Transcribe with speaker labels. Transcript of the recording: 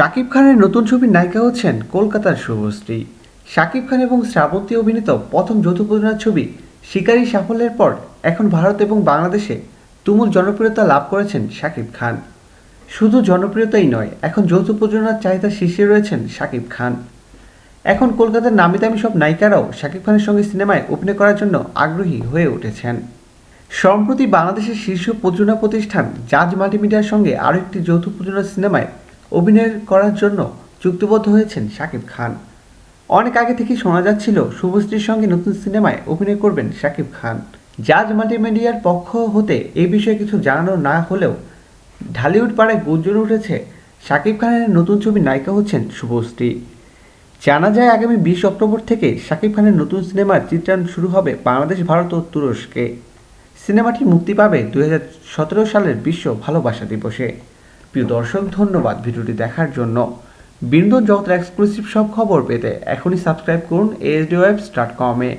Speaker 1: শাকিব খানের নতুন ছবির নায়িকা হচ্ছেন কলকাতার শুভশ্রী। শাকিব খান এবং শ্রাবন্তী অভিনীত প্রথম যৌথ প্রযোজনার ছবি শিকারী সাফল্যের পর এখন ভারত এবং বাংলাদেশে তুমুল জনপ্রিয়তা লাভ করেছেন শাকিব খান। শুধু জনপ্রিয়তাই নয়, এখন যৌথ প্রযোজনার চাহিদা শীর্ষে রয়েছেন শাকিব খান। এখন কলকাতার নামি দামি সব নায়িকারাও শাকিব খানের সঙ্গে সিনেমায় অভিনয় করার জন্য আগ্রহী হয়ে উঠেছেন। সম্প্রতি বাংলাদেশের শীর্ষ প্রযোজনা প্রতিষ্ঠান জাজ মাল্টিমিডিয়ার সঙ্গে আরও একটি যৌথ প্রযোজনা সিনেমায় অভিনয় করার জন্য চুক্তিবদ্ধ হয়েছেন শাকিব খান। অনেক আগে থেকেই শোনা যাচ্ছিল শুভশ্রীর সঙ্গে নতুন সিনেমায় অভিনয় করবেন শাকিব খান। জাজ মাল্টিমিডিয়ার পক্ষ হতে এই বিষয়ে কিছু জানানো না হলেও ঢালিউড পাড়ায় গুঞ্জন উঠেছে শাকিব খানের নতুন ছবির নায়িকা হচ্ছেন শুভশ্রী। জানা যায় আগামী বিশ অক্টোবর থেকে শাকিব খানের নতুন সিনেমার চিত্রায়ন শুরু হবে বাংলাদেশ, ভারত ও তুরস্কে। সিনেমাটি মুক্তি পাবে দুই হাজার সতেরো সালের বিশ্ব ভালোবাসা দিবসে। প্রিয় দর্শক, ধন্যবাদ ভিডিওটি দেখার জন্য। বিনোদন জগতের এক্সক্লুসিভ সব খবর পেতে এখনই সাবস্ক্রাইব করুন এস ডি ওয়েবস ডট কমে